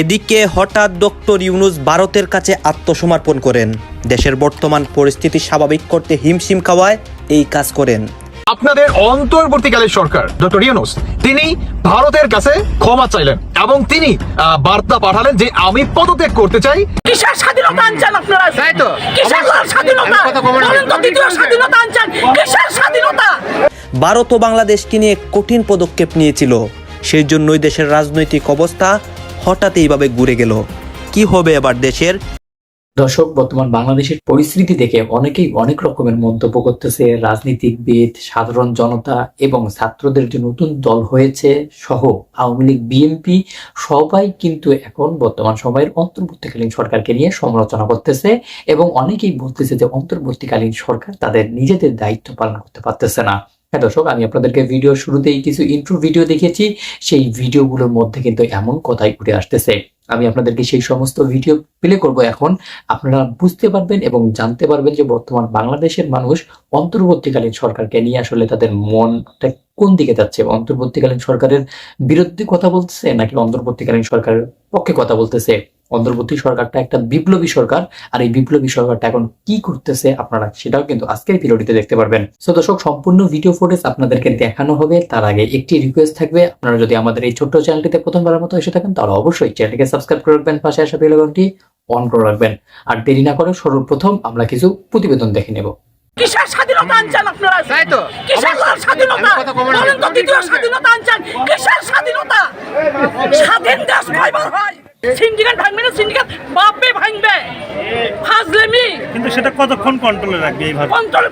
এদিকে হঠাৎ ডক্টর ইউনুস ভারতের কাছে আত্মসমর্পণ করেন। দেশের বর্তমান পরিস্থিতি স্বাভাবিক করতে হিমশিম খাওয়ায় এই কাজ করেন। আপনাদের অন্তর্বর্তীকালীন সরকার ডক্টর ইউনুস তিনি ভারতের কাছে ক্ষমা চাইলেন এবং তিনি বার্তা পাঠালেন যে আমি পদত্যাগ করতে চাই। কিসের স্বাধীনতা আনছেন আপনারা? তাই তো। কিসের স্বাধীনতা। দ্বিতীয় স্বাধীনতা আনছেন। কিসের স্বাধীনতা? ভারত ও বাংলাদেশকে নিয়ে কঠিন পদক্ষেপ নিয়েছিল। সেই জন্যই দেশের রাজনৈতিক অবস্থা হঠাৎ এইভাবে ঘুরে গেল। কি হবে এবার দেশের? দর্শক, বর্তমান বাংলাদেশের পরিস্থিতি দেখে অনেকেই অনেক রকমের মন্তব্য করতেছে। রাজনীতিবিদ সাধারণ জনতা এবং ছাত্রদের যে নতুন দল হয়েছে সহ আওয়ামী লীগ, বিএনপি, সবাই কিন্তু এখন বর্তমান সময়ের অন্তর্বর্তীকালীন সরকারকে নিয়ে সমালোচনা করতেছে এবং অনেকেই বলতেছে যে অন্তর্বর্তীকালীন সরকার তাদের নিজেদের দায়িত্ব পালন করতে পারতেছে না। হ্যাঁ দর্শক, আমি আপনাদেরকে ভিডিও শুরুতেই কিছু ইন্ট্রো ভিডিও দেখিয়েছি। সেই ভিডিওগুলোর মধ্যে কিন্তু এমন কথাই উঠে আসতেছে। আমি আপনাদেরকে সেই সমস্ত ভিডিও প্লে করব এখন। আপনারা বুঝতে পারবেন এবং জানতে পারবেন যে বর্তমান বাংলাদেশের মানুষ অন্তর্বর্তীকালীন সরকারকে নিয়ে আসলে তাদের মনটা কোন দিকে যাচ্ছে? অন্তর্বর্তীকালীন সরকারের বিরুদ্ধে কথা বলতেছে নাকি অন্তর্বর্তীকালীন সরকারের পক্ষে কথা বলতেছে? অন্তর্বর্তী সরকারটা একটা বিপ্লবী সরকার আর এই বিপ্লবী সরকারটা এখন কি করতেছে আপনারা সেটাও কিন্তু আজকের ভিডিওটিতে দেখতে পারবেন সো দর্শক সম্পূর্ণ ভিডিও ফুটেজ আপনাদেরকে দেখানো হবে তার আগে একটি রিকোয়েস্ট থাকবে আপনারা যদি আমাদের এই ছোট্ট চ্যানেলটিতে প্রথমবারের মতো এসে থাকেন তাহলে অবশ্যই চ্যানেলটিকে সাবস্ক্রাইব করে রাখবেন পাশে আসা বেল আইকনটি অন করে রাখবেন আর দেরি না করে সর্বপ্রথম আমরা কিছু প্রতিবেদন দেখে নেব কিসের স্বাধীনতা আনছেন আপনারা তাই তো। কিসের স্বাধীনতা বলেন তো দ্বিতীয় স্বাধীনতা আনছেন কিসের স্বাধীনতা স্বাধীন দেশ কয়বার হয় সিন্ডিকেট ভাঙবে না সিন্ডিকেট বাপে ভাঙবে। ফাজলেমি। কিন্তু সেটা কতক্ষণ কন্ট্রোলে রাখবে এইভাবে? কন্ট্রোল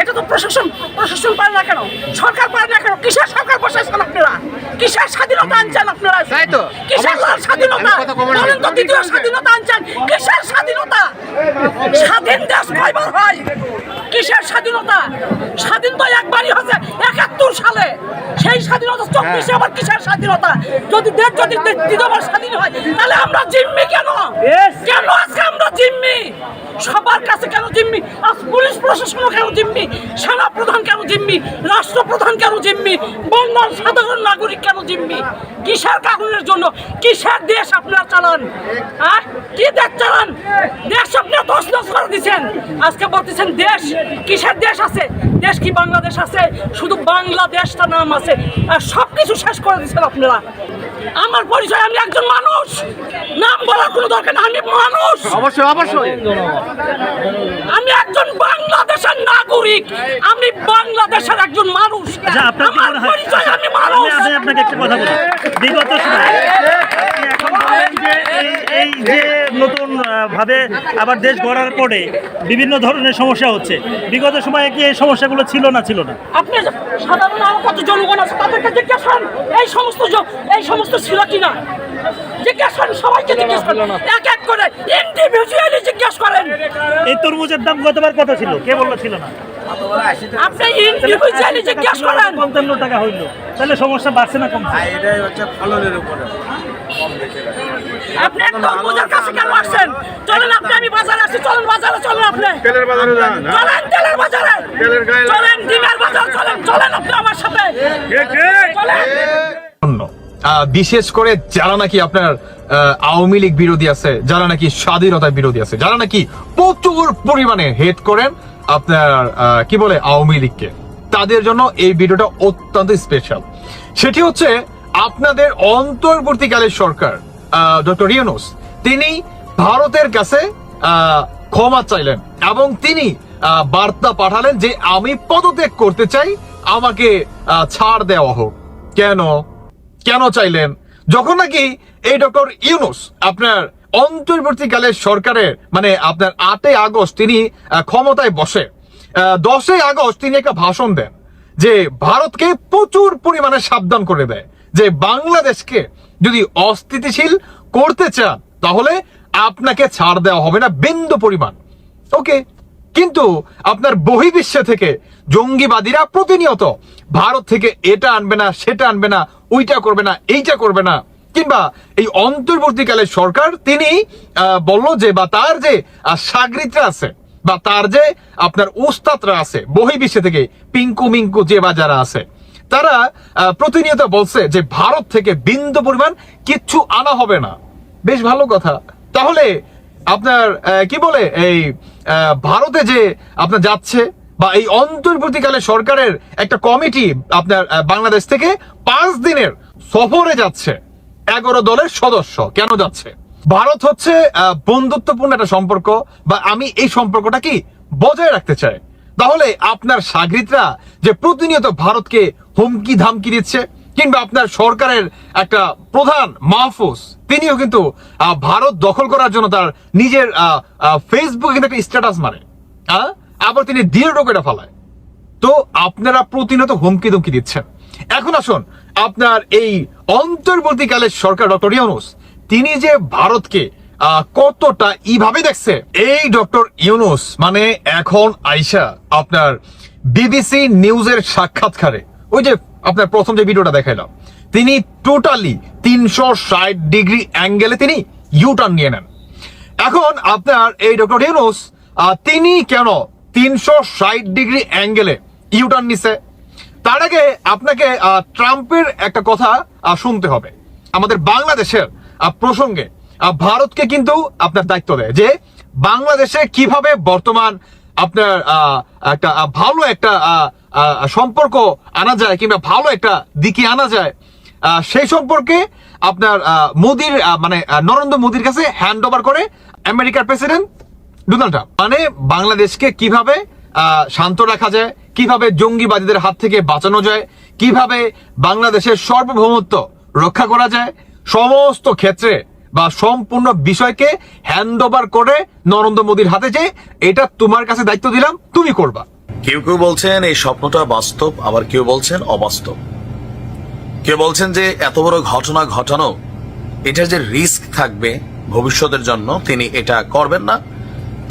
এটা তো প্রশাসন প্রশাসন পারে না কেন? সরকার পারে না কেন? কিসের সরকার প্রশাসন আপনারা? কিসের স্বাধীনতা আনছেন আপনারা? তাই তো। কিসের স্বাধীনতা? বলেন তো দ্বিতীয় স্বাধীনতা আনছেন। কিসের স্বাধীনতা? স্বাধীন দেশ কয়বার হয়? কিসের স্বাধীনতা? স্বাধীন তো একবারই হচ্ছে একাত্তর সালে। সেই স্বাধীনতা চব্বিশে আবার কিসের স্বাধীনতা? যদি দেশ যদি দ্বিতীয়বার স্বাধীন হয় তাহলে আমরা জিম্মি কেন? কেন আজকে জিম্মি? সবার কাছে কেন জিম্মি? আজ পুলিশ প্রশাসনও কেন জিম্মি? সেনা প্রধান কেন জিম্মি? রাষ্ট্রপ্রধান কেন জিম্মি? বন্যার সাধারণ নাগরিক কেন জিম্মি? কিসের কারণের জন্য? কিসের দেশ আপনারা চালান? হ্যাঁ? কি দেশ চালান? দেশ আপনারা দশ দশ করে দিচ্ছেন আজকে বলতেছেন দেশ। কিসের দেশ আছে? দেশ কি বাংলাদেশ আছে? শুধু বাংলাদেশটা নাম আছে। আর সব কিছু শেষ করে দিচ্ছেন আপনারা। আমার পরিচয় আমি একজন মানুষ। নাম বলার কোনো দরকার না আমি মানুষ। অবশ্যই অবশ্যই। আমি একজন বাংলাদেশের নাগরিক আমি বাংলাদেশের একজন মানুষ। আচ্ছা আমার পরিচয় আমি মানুষ। আপনাকে একটা কথা বলি। বিগত সময়ে আপনি এখন বললেন যে এই এই যে নতুন ভাবে আবার দেশ গড়ার পরে বিভিন্ন ধরনের সমস্যা হচ্ছে। বিগত সময়ে কি এই সমস্যাগুলো ছিল না ছিল না? আপনি সাধারণ আরও কত জনগণ আছে তাদেরকে জিজ্ঞেস করেন এই সমস্ত এই সমস্ত ছিল কিনা? করেন সবাইকে জিজ্ঞেস করেন এক এক করে ইন্ডিভিজুয়ালি জিজ্ঞেস করেন। এই তরমুজের দাম গতবার কত ছিল? কে বলল ছিল না? আপনি ইন্ডিভিজুয়ালি জিজ্ঞেস করেন। পঞ্চান্ন টাকা হইল। তাহলে সমস্যা বাড়ছে না কমছে? এটাই হচ্ছে ফলনের উপরে। আপনি কাছে কেন আসছেন? চলেন আপনি আমি বাজারে আসি চলেন বাজারে চলেন আপনি। তেলের বাজারে যান চলেন তেলের বাজারে। তেলের গায়ে- চলেন ডিমের বাজার চলেন চলেন আপনি আমার সাথে। চলেন। বিশেষ করে যারা নাকি আপনার আহ, আওয়ামী লীগ বিরোধী আছে যারা নাকি স্বাধীনতা বিরোধী আছে যারা নাকি প্রচুর পরিমাণে হেট করেন আপনার আহ, কি বলে আওয়ামী লীগকে তাদের জন্য এই ভিডিওটা অত্যন্ত স্পেশাল সেটি হচ্ছে আপনাদের অন্তর্বর্তীকালের সরকার ডক্টর ইউনুস তিনি ভারতের কাছে ক্ষমা চাইলেন এবং তিনি বার্তা পাঠালেন যে আমি পদত্যাগ করতে চাই, আমাকে ছাড় দেওয়া হোক। কেন? কেন চাইলেন? যখন নাকি এই ডক্টর ইউনুস আপনার অন্তর্বর্তীকালের সরকারের মানে আপনার আটই আগস্ট তিনি ক্ষমতায় বসে দশই আগস্ট তিনি একটা ভাষণ দেন যে ভারতকে প্রচুর পরিমাণে সাবধান করে দেয়, যে বাংলাদেশকে যদি অস্থিতিশীল করতে চান, তাহলে আপনাকে ছাড় দেওয়া হবে না, বিন্দু পরিমাণ। ওকে? কিন্তু আপনার বহির্বিশ্বে থেকে জঙ্গিবাদীরা প্রতিনিয়ত ভারত থেকে এটা আনবে না, সেটা আনবে না, ওইটা করবে না, এইটা করবে না। কিংবা এই অন্তর্বর্তীকালে সরকার তিনি বলল যে, বা তার যে সাগরিতরা আছে, বা তার যে আপনার উস্তাদরা আছে, বহির্বিশ্বে থেকে পিঙ্কু মিঙ্কু যে বা যারা আছে তারা প্রতিনিয়ত বলছে যে ভারত থেকে বিন্দু পরিমাণ কিচ্ছু আনা হবে না। বেশ ভালো কথা। তাহলে আপনার কি বলে, এই ভারতে যে আপনার যাচ্ছে বা এই অন্তর্বর্তীকালে সরকারের একটা কমিটি আপনার বাংলাদেশ থেকে পাঁচ দিনের সফরে যাচ্ছে। এগারো দলের সদস্য কেন যাচ্ছে? ভারত হচ্ছে বন্ধুত্বপূর্ণ একটা সম্পর্ক বা আমি এই সম্পর্কটা কি বজায় রাখতে চাই? তাহলে আপনার সাগরিতরা যে প্রতিনিয়ত ভারতকে হুমকি ধামকি দিচ্ছে, কিংবা আপনার সরকারের একটা প্রধান মাহফুজ, তিনিও কিন্তু ভারত দখল করার জন্য তার নিজের ফেসবুকে কিন্তু একটা স্ট্যাটাস মারে। আবার তিনি দৃঢ় এটা ফেলায়। তো আপনারা প্রতিনিয়ত হুমকি ধমকি দিচ্ছেন। এখন আসুন, আপনার এই অন্তর্বর্তীকালের সরকার ডক্টর ইউনুস, তিনি যে ভারতকে কতটা ইভাবে দেখছে? এই ডক্টর ইউনুস মানে এখন আইসা আপনার বিবিসি নিউজের সাক্ষাৎকারে। ওই যে আপনার প্রথম যে ভিডিওটা দেখাইলাম, তিনি টোটালি তিনশো ষাট ডিগ্রি অ্যাঙ্গেলে তিনি ইউটার্ন নিয়ে নেন। এখন আপনার এই ডক্টর ইউনুস তিনি কেন তিনশো ষাট ডিগ্রি অ্যাঙ্গেলে ইউটার্ন নিছে? তার আগে আপনাকে ট্রাম্পের একটা কথা শুনতে হবে। আমাদের বাংলাদেশের প্রসঙ্গে ভারতকে কিন্তু আপনার দায়িত্ব দেয় যে বাংলাদেশে কীভাবে বর্তমান আপনার একটা ভালো একটা সম্পর্ক আনা যায় কিংবা ভালো একটা দিকে আনা যায় সেই সম্পর্কে আপনার মোদির মানে নরেন্দ্র মোদির কাছে হ্যান্ড ওভার করে আমেরিকার প্রেসিডেন্ট ডোনাল্ড ট্রাম্প মানে বাংলাদেশকে কীভাবে শান্ত রাখা যায়, কীভাবে জঙ্গিবাদীদের হাত থেকে বাঁচানো যায়, কীভাবে বাংলাদেশের সার্বভৌমত্ব রক্ষা করা যায়, সমস্ত ক্ষেত্রে বা সম্পূর্ণ বিষয়কে হ্যান্ড ওভার করে নরেন্দ্র মোদীর হাতে যে এটা তোমার কাছে দায়িত্ব দিলাম, তুমি করবা। কেউ কেউ বলছেন এই স্বপ্নটা বাস্তব, আবার কেউ বলছেন অবাস্তব। কেউ বলছেন যে এত বড় ঘটনা ঘটানো, এটার যে রিস্ক থাকবে ভবিষ্যতের জন্য, তিনি এটা করবেন না।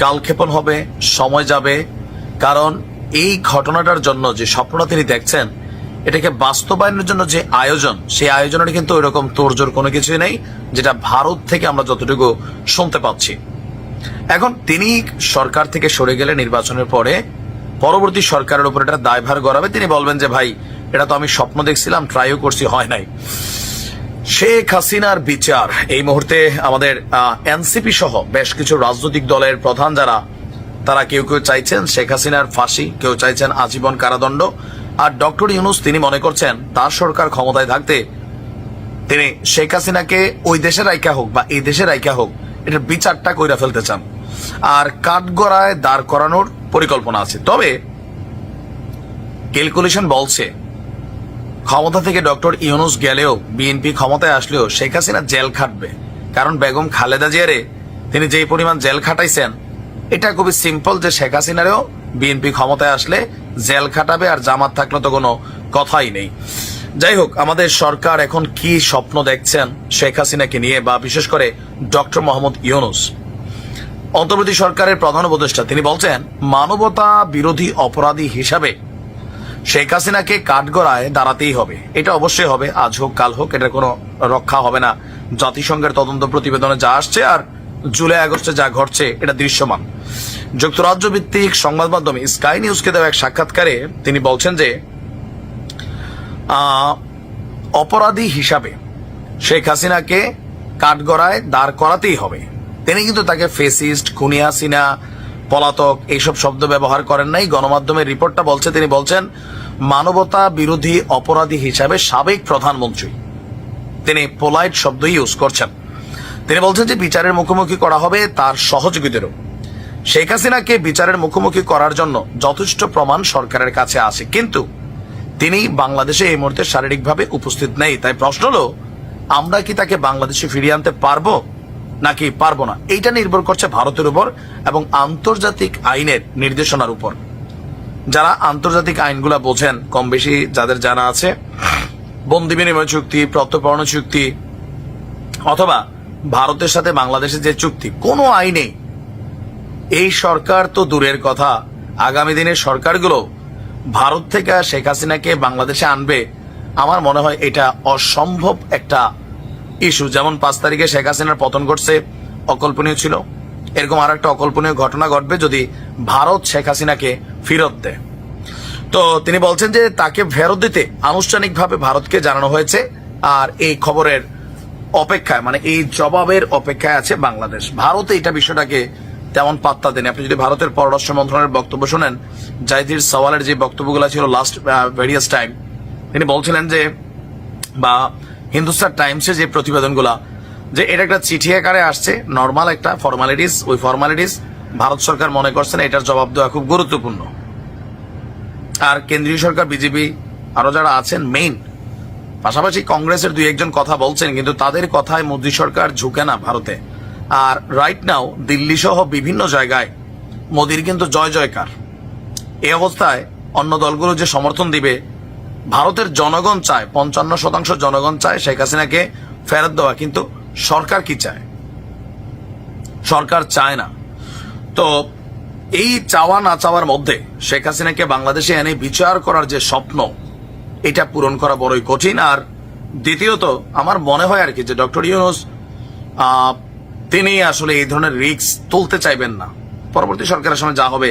কালক্ষেপণ হবে, সময় যাবে, কারণ এই ঘটনাটার জন্য যে স্বপ্নটা তিনি দেখছেন এটাকে বাস্তবায়নের জন্য যে আয়োজন, সেই আয়োজনের কিন্তু ওইরকম তোড়জোড় কোনো কিছুই নেই, যেটা ভারত থেকে আমরা যতটুকু শুনতে পাচ্ছি। এখন তিনি সরকার থেকে সরে গেলে নির্বাচনের পরে পরবর্তী সরকারের উপর এটা দায়ভার গড়াবে। তিনি বলবেন যে, ভাই, এটা তো আমি স্বপ্ন দেখছিলাম ট্রাইও করছি, হয় নাই। শেখ হাসিনার বিচার, এই মুহূর্তে আমাদের এনসিপি সহ বেশ কিছু রাজনৈতিক দলের প্রধান যারা, তারা কেউ কেউ চাইছেন শেখ হাসিনার ফাঁসি, কেউ চাইছেন আজীবন কারাদণ্ড। আর ডক্টর ইউনুস তিনি মনে করছেন, তার সরকার ক্ষমতায় থাকতে তিনি শেখ হাসিনাকে ওই দেশের রাইকা হোক বা এই দেশের রাইকা হোক, এটার বিচারটা কইরা ফেলতে চান। আর কাঠগড়ায় দাঁড় করানোর পরিকল্পনা আছে। তবে ক্যালকুলেশন বলছে, ক্ষমতা থেকে ডক্টর ইউনুস গেলেও বিএনপি ক্ষমতায় আসলেও শেখ হাসিনা জেল খাটবে। কারণ বেগম খালেদা জিয়ারে তিনি যেই পরিমাণ জেল খাটাইছেন, এটা খুবই সিম্পল যে শেখ হাসিনারেও বিএনপি ক্ষমতায় আসলে জেল খাটাবে আর জামাত থাকলে তো কোনো কথাই নেই। যাই হোক, আমাদের সরকার এখন কি স্বপ্ন দেখছেন শেখ হাসিনাকে নিয়ে বা বিশেষ করে ডক্টর মোহাম্মদ ইউনুস। অন্তর্বর্তী সরকারের প্রধান উপদেষ্টা, তিনি বলছেন, মানবতা বিরোধী অপরাধী হিসাবে শেখ হাসিনাকে কাঠগড়ায় দাঁড়াতেই হবে। এটা অবশ্যই হবে, আজ হোক, কাল হোক, এটার কোনো রক্ষা হবে না। জাতিসংঘের তদন্ত প্রতিবেদনে যা আসছে আর জুলাই আগস্টে যা ঘটছে, এটা দৃশ্যমান। যুক্তরাজ্য ভিত্তিক সংবাদ মাধ্যম স্কাই নিউজকে দেওয়া এক সাক্ষাৎকারে তিনি বলছেন যে অপরাধী হিসাবে শেখ হাসিনাকে কাঠগড়ায় দাঁড় করাতেই হবে। তিনি কিন্তু তাকে ফেসিস্ট খুনি হাসিনা পলাতক এইসব শব্দ ব্যবহার করেন নাই। গণমাধ্যমের রিপোর্টটা বলছে, তিনি বলছেন, মানবতা বিরোধী অপরাধী হিসাবে সাবেক প্রধানমন্ত্রী। তিনি পোলাইট শব্দ ইউজ করছেন। তিনি বলছেন যে, বিচারের মুখোমুখি করা হবে তার সহযোগীদেরও। শেখ হাসিনাকে বিচারের মুখোমুখি করার জন্য যথেষ্ট প্রমাণ সরকারের কাছে আসে কিন্তু তিনি বাংলাদেশে এই মুহূর্তে শারীরিকভাবে উপস্থিত নেই। তাই প্রশ্ন হলো, আমরা কি তাকে বাংলাদেশে ফিরিয়ে আনতে পারব নাকি পারব না? এইটা নির্ভর করছে ভারতের উপর এবং আন্তর্জাতিক আইনের নির্দেশনার উপর। যারা আন্তর্জাতিক আইনগুলা বোঝেন কম বেশি যাদের জানা আছে, বন্দি বিনিময় চুক্তি, প্রত্যর্পণ চুক্তি, অথবা ভারতের সাথে বাংলাদেশের যে চুক্তি, কোনো আইনে এই সরকার তো দূরের কথা। আগামী দিনের সরকারগুলো ভারত থেকে শেখ হাসিনাকে বাংলাদেশে আনবে, আমার মনে হয় এটা অসম্ভব একটা ইস্যু। যেমন পাঁচ তারিখে শেখ হাসিনার পতন ঘটছে, অকল্পনীয় ছিল। এরকম আর একটা অকল্পনীয় ঘটনা ঘটবে যদি ভারত শেখ হাসিনাকে ফেরত দেয়। তো তিনি বলছেন যে তাকে ফেরত দিতে আনুষ্ঠানিকভাবে ভারতকে জানানো হয়েছে, আর এই খবরের অপেক্ষায় মানে এই জবাবের অপেক্ষায় আছে বাংলাদেশ। ভারতে এটা বিষয়টাকে তেমন পাত্তা দেন আপনি যদি ভারতের পররাষ্ট্র মন্ত্রণালয়ের বক্তব্য শোনেন জাহিদির সওয়ালের যে বক্তব্যগুলো ছিল লাস্ট ভেরিয়াস টাইম তিনি বলছিলেন যে, বা হিন্দুস্তান টাইমসের যে প্রতিবেদনগুলা, যে এটা একটা চিঠি আকারে আসছে নর্মাল একটা ফর্মালিটিস ওই ফর্মালিটিস ভারত সরকার মনে করছেন এটার জবাব দেওয়া খুব গুরুত্বপূর্ণ। আর কেন্দ্রীয় সরকার, বিজেপি, আরও যারা আছেন মেইন পাশাপাশি কংগ্রেসের দুই একজন কথা বলছেন, কিন্তু তাদের কথায় মোদী সরকার ঝুঁকে না ভারতে। আর রাইট নাও দিল্লি সহ বিভিন্ন জায়গায় মোদির কিন্তু জয় জয়কার। এই অবস্থায় অন্য দলগুলো যে সমর্থন দিবে, ভারতের জনগণ চায়, পঞ্চান্ন শতাংশ জনগণ চায় শেখ হাসিনাকে ফেরত দেওয়া, কিন্তু সরকার কি চায়? সরকার চায় না। তো এই চাওয়া না চাওয়ার মধ্যে শেখ হাসিনাকে বাংলাদেশে এনে বিচার করার যে স্বপ্ন, এটা পূরণ করা বড়ই কঠিন। আর দ্বিতীয়ত, আমার মনে হয় আর কি যে ডক্টর ইউনুস তিনি আসলে এই ধরনের রিস্ক তুলতে চাইবেন না। পরবর্তী সরকারের সময় যা হবে,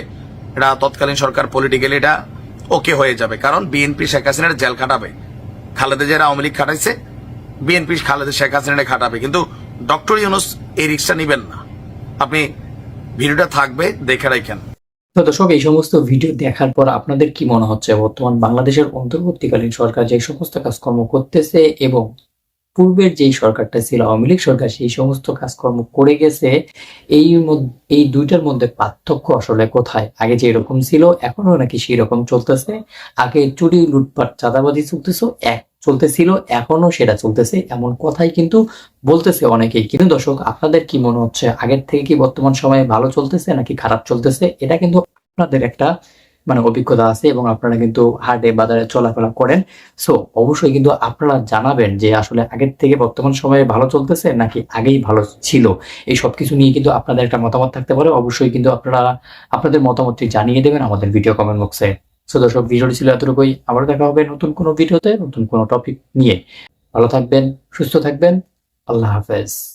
এটা তৎকালীন সরকার পলিটিক্যালি এটা ওকে হয়ে যাবে। কারণ বিএনপি শেখ হাসিনার জেল খাটাবে। খালেদা যারা আওয়ামী লীগ খাটাইছে। বিএনপি খালেদা, শেখ হাসিনারে খাটাবে। কিন্তু ডক্টর ইউনুস এই রিক্সটা নিবেন না। আপনি ভিডিওটা থাকবে, দেখে রাখেন। তো দর্শক, এই সমস্ত ভিডিও দেখার পর আপনাদের কি মনে হচ্ছে? বর্তমান বাংলাদেশের অন্তর্বর্তীকালীন সরকার যে সমস্ত কাজকর্ম করতেছে এবং পূর্বের যেই সরকারটা ছিল, আওয়ামী লীগ সরকার সেই সমস্ত কাজকর্ম করে গেছে, এই এই দুইটার মধ্যে পার্থক্য আসলে কোথায়? আগে যে এরকম ছিল এখনও নাকি সেই রকম চলতেছে। আগে চুরি, লুটপাট, চাঁদাবাজি চলতেছে, এক চলতেছিল এখনও সেটা চলতেছে। এমন কথাই কিন্তু বলতেছে অনেকেই। কিন্তু দর্শক, আপনাদের কি মনে হচ্ছে? আগের থেকে কি বর্তমান সময়ে ভালো চলতেছে নাকি খারাপ চলতেছে? এটা কিন্তু আপনাদের একটা মানে অভিজ্ঞতা আছে এবং আপনারা কিন্তু হাটে বাজারে চলাফেরা করেন। সো অবশ্যই কিন্তু আপনারা জানাবেন যে আসলে আগের থেকে বর্তমান সময়ে ভালো চলতেছে নাকি আগেই ভালো ছিল? এই সব কিছু নিয়ে কিন্তু আপনাদের একটা মতামত থাকতে পারে। অবশ্যই কিন্তু আপনারা আপনাদের মতামতটি জানিয়ে দেবেন আমাদের ভিডিও কমেন্ট বক্সে সো দর্শক, ভিডিওটি ছিল এতটুকুই। আবার দেখা হবে নতুন কোনো ভিডিওতে নতুন কোনো টপিক নিয়ে। ভালো থাকবেন, সুস্থ থাকবেন। আল্লাহ হাফেজ।